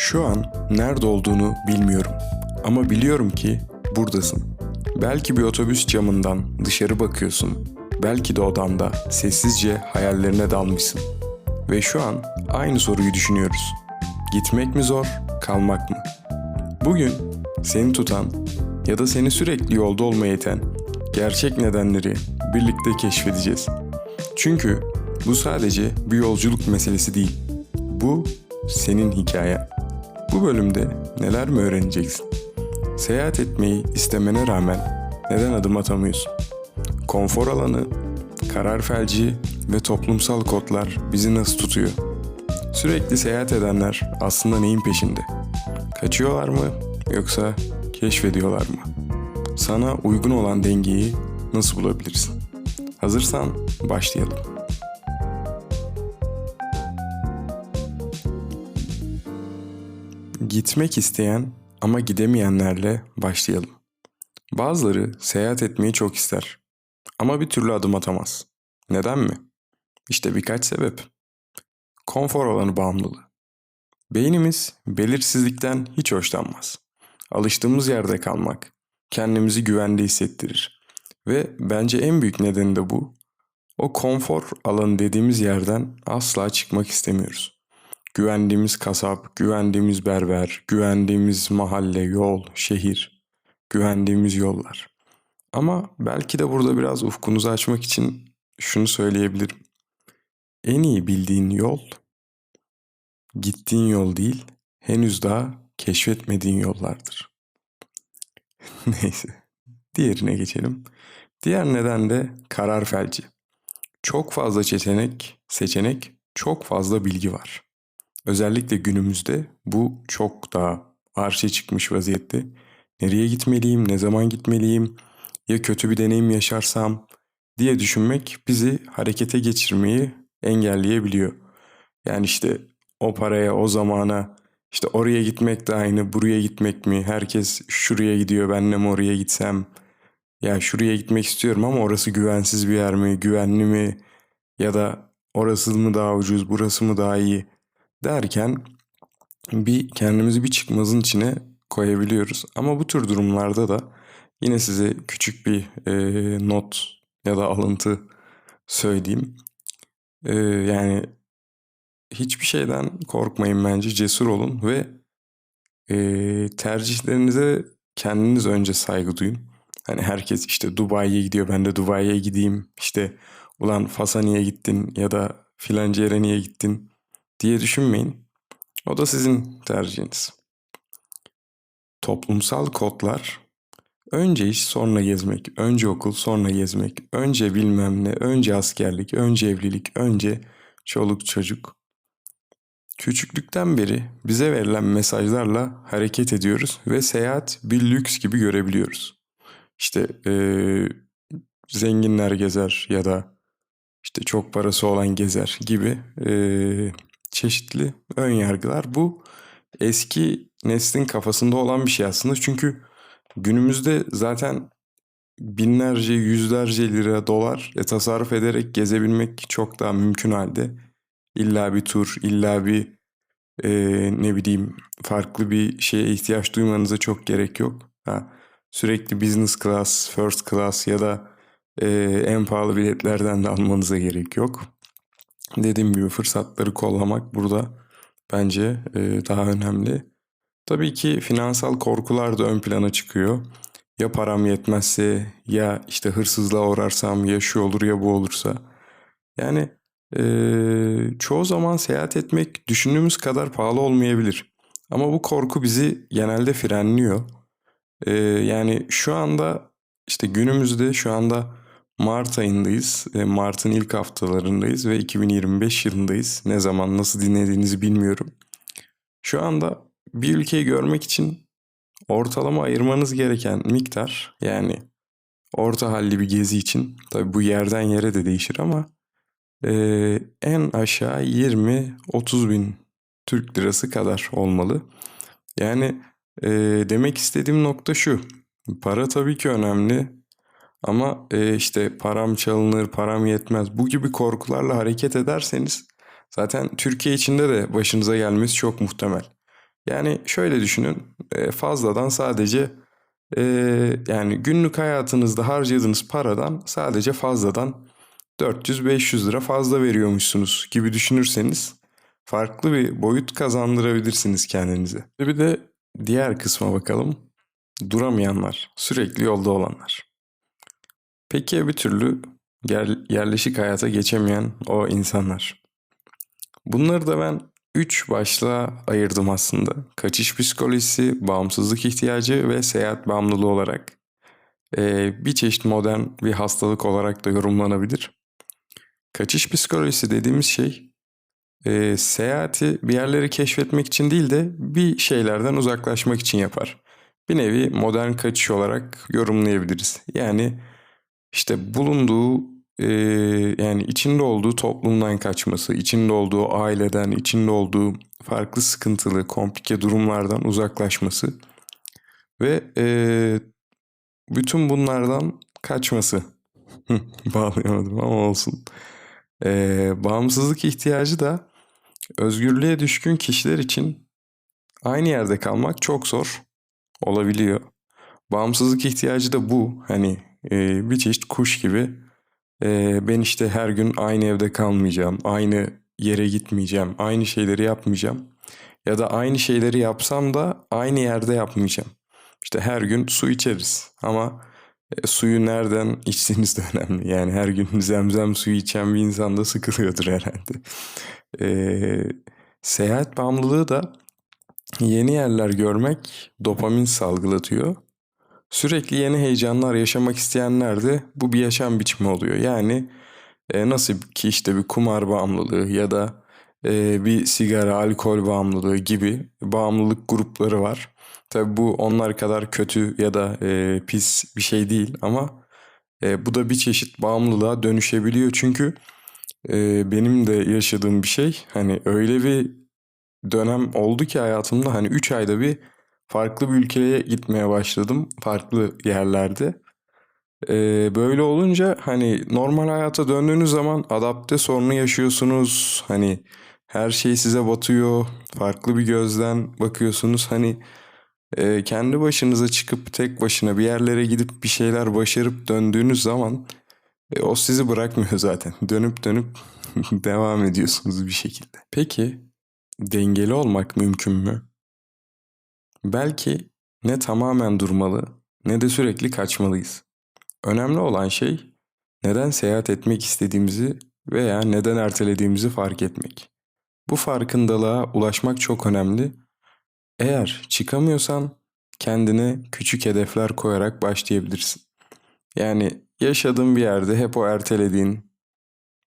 Şu an nerede olduğunu bilmiyorum. Ama biliyorum ki buradasın. Belki bir otobüs camından dışarı bakıyorsun. Belki de odanda sessizce hayallerine dalmışsın. Ve şu an aynı soruyu düşünüyoruz. Gitmek mi zor, kalmak mı? Bugün seni tutan ya da seni sürekli yolda olmaya iten gerçek nedenleri birlikte keşfedeceğiz. Çünkü bu sadece bir yolculuk meselesi değil. Bu senin hikayen. Bu bölümde neler mi öğreneceksin? Seyahat etmeyi istemene rağmen neden adım atamıyorsun? Konfor alanı, karar felci ve toplumsal kodlar bizi nasıl tutuyor? Sürekli seyahat edenler aslında neyin peşinde? Kaçıyorlar mı yoksa keşfediyorlar mı? Sana uygun olan dengeyi nasıl bulabilirsin? Hazırsan başlayalım. Gitmek isteyen ama gidemeyenlerle başlayalım. Bazıları seyahat etmeyi çok ister ama bir türlü adım atamaz. Neden mi? İşte birkaç sebep. Konfor alanı bağımlılığı. Beynimiz belirsizlikten hiç hoşlanmaz. Alıştığımız yerde kalmak kendimizi güvende hissettirir. Ve bence en büyük nedeni de bu. O konfor alanı dediğimiz yerden asla çıkmak istemiyoruz. Güvendiğimiz kasap, güvendiğimiz berber, güvendiğimiz mahalle, yol, şehir, güvendiğimiz yollar. Ama belki de burada biraz ufkunuzu açmak için şunu söyleyebilirim. En iyi bildiğin yol gittiğin yol değil, henüz daha keşfetmediğin yollardır. Neyse, diğerine geçelim. Diğer neden de karar felci. Çok fazla seçenek, seçenek, çok fazla bilgi var. Özellikle günümüzde bu çok daha arşa çıkmış vaziyette. Nereye gitmeliyim, ne zaman gitmeliyim, ya kötü bir deneyim yaşarsam diye düşünmek bizi harekete geçirmeyi engelleyebiliyor. Yani işte o paraya, o zamana, işte oraya gitmek de aynı, buraya gitmek mi? Herkes şuraya gidiyor, ben mi oraya gitsem? Ya şuraya gitmek istiyorum ama orası güvensiz bir yer mi, güvenli mi? Ya da orası mı daha ucuz, burası mı daha iyi? Derken bir kendimizi bir çıkmazın içine koyabiliyoruz. Ama bu tür durumlarda da yine size küçük bir e, not ya da alıntı söyleyeyim. E, yani hiçbir şeyden korkmayın bence cesur olun ve e, tercihlerinize kendiniz önce saygı duyun. Hani herkes işte Dubai'ye gidiyor ben de Dubai'ye gideyim işte ulan Fas'a gittin ya da filanca yere niye gittin diye düşünmeyin. O da sizin tercihiniz. Toplumsal kodlar önce iş sonra gezmek, önce okul sonra gezmek, önce bilmem ne, önce askerlik, önce evlilik, önce çoluk çocuk. Küçüklükten beri bize verilen mesajlarla hareket ediyoruz ve seyahat bir lüks gibi görebiliyoruz. İşte ee, zenginler gezer ya da işte çok parası olan gezer gibi ee, çeşitli ön yargılar. Bu eski neslin kafasında olan bir şey aslında. Çünkü günümüzde zaten binlerce, yüzlerce lira, dolar e, tasarruf ederek gezebilmek çok daha mümkün halde. İlla bir tur, illa bir e, ne bileyim farklı bir şeye ihtiyaç duymanıza çok gerek yok. Ha, sürekli business class, first class ya da e, en pahalı biletlerden de almanıza gerek yok. Dediğim gibi fırsatları kollamak burada bence e, daha önemli. Tabii ki finansal korkular da ön plana çıkıyor. Ya param yetmezse ya işte hırsızlığa uğrarsam ya şu olur ya bu olursa. Yani e, çoğu zaman seyahat etmek düşündüğümüz kadar pahalı olmayabilir. Ama bu korku bizi genelde frenliyor. E, yani şu anda işte günümüzde şu anda Mart ayındayız. E, Mart'ın ilk haftalarındayız ve 2025 yılındayız. Ne zaman nasıl dinlediğinizi bilmiyorum. Şu anda bir ülkeyi görmek için ortalama ayırmanız gereken miktar yani orta halli bir gezi için tabi bu yerden yere de değişir ama e, en aşağı 20-30 bin Türk lirası kadar olmalı. Yani e, demek istediğim nokta şu. Para tabii ki önemli ama e, işte param çalınır, param yetmez bu gibi korkularla hareket ederseniz zaten Türkiye içinde de başınıza gelmesi çok muhtemel. Yani şöyle düşünün e, fazladan sadece e, yani günlük hayatınızda harcadığınız paradan sadece fazladan 400-500 lira fazla veriyormuşsunuz gibi düşünürseniz farklı bir boyut kazandırabilirsiniz kendinize. Bir de diğer kısma bakalım. Duramayanlar, sürekli yolda olanlar. Peki ya bir türlü yer- yerleşik hayata geçemeyen o insanlar? Bunları da ben üç başlığa ayırdım aslında. Kaçış psikolojisi, bağımsızlık ihtiyacı ve seyahat bağımlılığı olarak. Ee, bir çeşit modern bir hastalık olarak da yorumlanabilir. Kaçış psikolojisi dediğimiz şey e, seyahati bir yerleri keşfetmek için değil de bir şeylerden uzaklaşmak için yapar. Bir nevi modern kaçış olarak yorumlayabiliriz. Yani işte bulunduğu e, yani içinde olduğu toplumdan kaçması, içinde olduğu aileden, içinde olduğu farklı sıkıntılı, komplike durumlardan uzaklaşması ve e, bütün bunlardan kaçması. Bağlayamadım ama olsun. E, bağımsızlık ihtiyacı da özgürlüğe düşkün kişiler için aynı yerde kalmak çok zor olabiliyor. Bağımsızlık ihtiyacı da bu. Hani e, bir çeşit kuş gibi. E, ben işte her gün aynı evde kalmayacağım, aynı yere gitmeyeceğim, aynı şeyleri yapmayacağım. Ya da aynı şeyleri yapsam da aynı yerde yapmayacağım. İşte her gün su içeriz ama e, suyu nereden içtiğiniz de önemli. Yani her gün zemzem suyu içen bir insan da sıkılıyordur herhalde. E, seyahat bağımlılığı da yeni yerler görmek dopamin salgılatıyor. Sürekli yeni heyecanlar yaşamak isteyenler de bu bir yaşam biçimi oluyor. Yani e, nasıl ki işte bir kumar bağımlılığı ya da e, bir sigara, alkol bağımlılığı gibi bağımlılık grupları var. Tabi bu onlar kadar kötü ya da e, pis bir şey değil ama e, bu da bir çeşit bağımlılığa dönüşebiliyor. Çünkü e, benim de yaşadığım bir şey hani öyle bir dönem oldu ki hayatımda hani 3 ayda bir farklı bir ülkeye gitmeye başladım. Farklı yerlerde. Ee, böyle olunca hani normal hayata döndüğünüz zaman adapte sorunu yaşıyorsunuz. Hani her şey size batıyor. Farklı bir gözden bakıyorsunuz. Hani e, kendi başınıza çıkıp tek başına bir yerlere gidip bir şeyler başarıp döndüğünüz zaman e, o sizi bırakmıyor zaten. Dönüp dönüp devam ediyorsunuz bir şekilde. Peki dengeli olmak mümkün mü? Belki ne tamamen durmalı ne de sürekli kaçmalıyız. Önemli olan şey neden seyahat etmek istediğimizi veya neden ertelediğimizi fark etmek. Bu farkındalığa ulaşmak çok önemli. Eğer çıkamıyorsan kendine küçük hedefler koyarak başlayabilirsin. Yani yaşadığın bir yerde hep o ertelediğin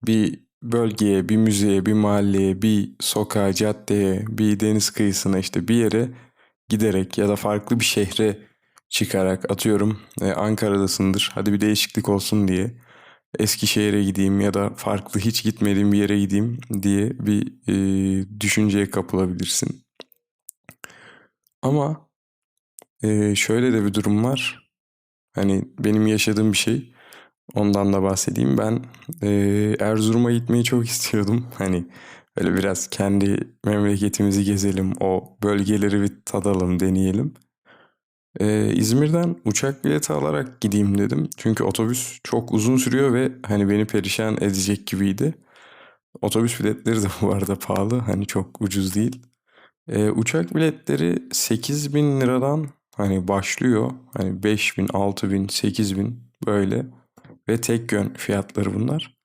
bir bölgeye, bir müzeye, bir mahalleye, bir sokağa, caddeye, bir deniz kıyısına işte bir yere giderek ya da farklı bir şehre çıkarak atıyorum e, Ankara'dasındır hadi bir değişiklik olsun diye Eskişehir'e gideyim ya da farklı hiç gitmediğim bir yere gideyim diye bir e, düşünceye kapılabilirsin. Ama e, şöyle de bir durum var. Hani benim yaşadığım bir şey. Ondan da bahsedeyim. Ben e, Erzurum'a gitmeyi çok istiyordum. Hani Öyle biraz kendi memleketimizi gezelim, o bölgeleri bir tadalım, deneyelim. Ee, İzmir'den uçak bileti alarak gideyim dedim. Çünkü otobüs çok uzun sürüyor ve hani beni perişan edecek gibiydi. Otobüs biletleri de bu arada pahalı. Hani çok ucuz değil. Ee, uçak biletleri 8 bin liradan hani başlıyor. Hani 5 bin, 6 bin, 8 bin böyle. Ve tek yön fiyatları bunlar.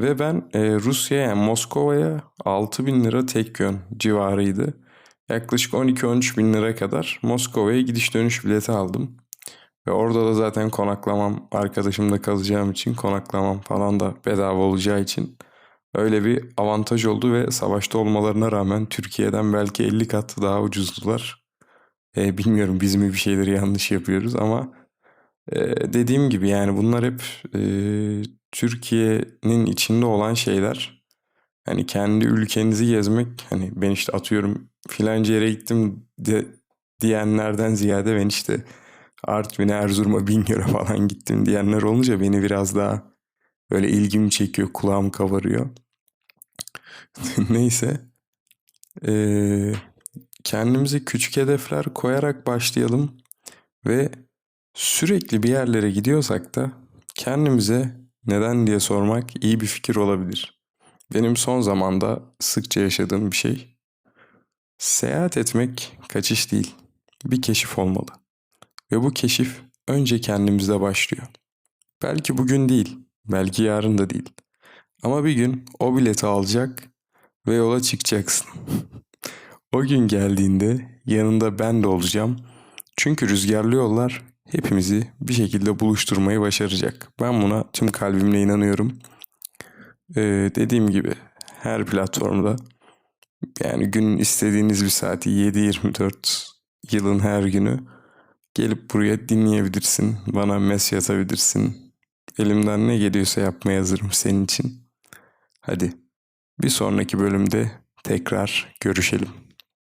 Ve ben e, Rusya'ya Moskova'ya 6 bin lira tek yön civarıydı. Yaklaşık 12-13 bin lira kadar Moskova'ya gidiş dönüş bileti aldım. Ve orada da zaten konaklamam arkadaşımda kalacağım için konaklamam falan da bedava olacağı için öyle bir avantaj oldu ve savaşta olmalarına rağmen Türkiye'den belki 50 kat daha ucuzdular. E, bilmiyorum biz mi bir şeyleri yanlış yapıyoruz ama e, dediğim gibi yani bunlar hep e, Türkiye'nin içinde olan şeyler. Hani kendi ülkenizi gezmek hani ben işte atıyorum filanca yere gittim de, diyenlerden ziyade ben işte Artvin'e Erzurum'a Bingöl'e falan gittim diyenler olunca beni biraz daha böyle ilgimi çekiyor kulağım kabarıyor. Neyse ee, kendimize küçük hedefler koyarak başlayalım ve sürekli bir yerlere gidiyorsak da kendimize neden diye sormak iyi bir fikir olabilir. Benim son zamanda sıkça yaşadığım bir şey. Seyahat etmek kaçış değil, bir keşif olmalı. Ve bu keşif önce kendimizde başlıyor. Belki bugün değil, belki yarın da değil. Ama bir gün o bileti alacak ve yola çıkacaksın. o gün geldiğinde yanında ben de olacağım. Çünkü rüzgarlı yollar hepimizi bir şekilde buluşturmayı başaracak. Ben buna tüm kalbimle inanıyorum. Ee, dediğim gibi her platformda yani günün istediğiniz bir saati 7-24 yılın her günü gelip buraya dinleyebilirsin. Bana mesaj atabilirsin. Elimden ne geliyorsa yapmaya hazırım senin için. Hadi bir sonraki bölümde tekrar görüşelim.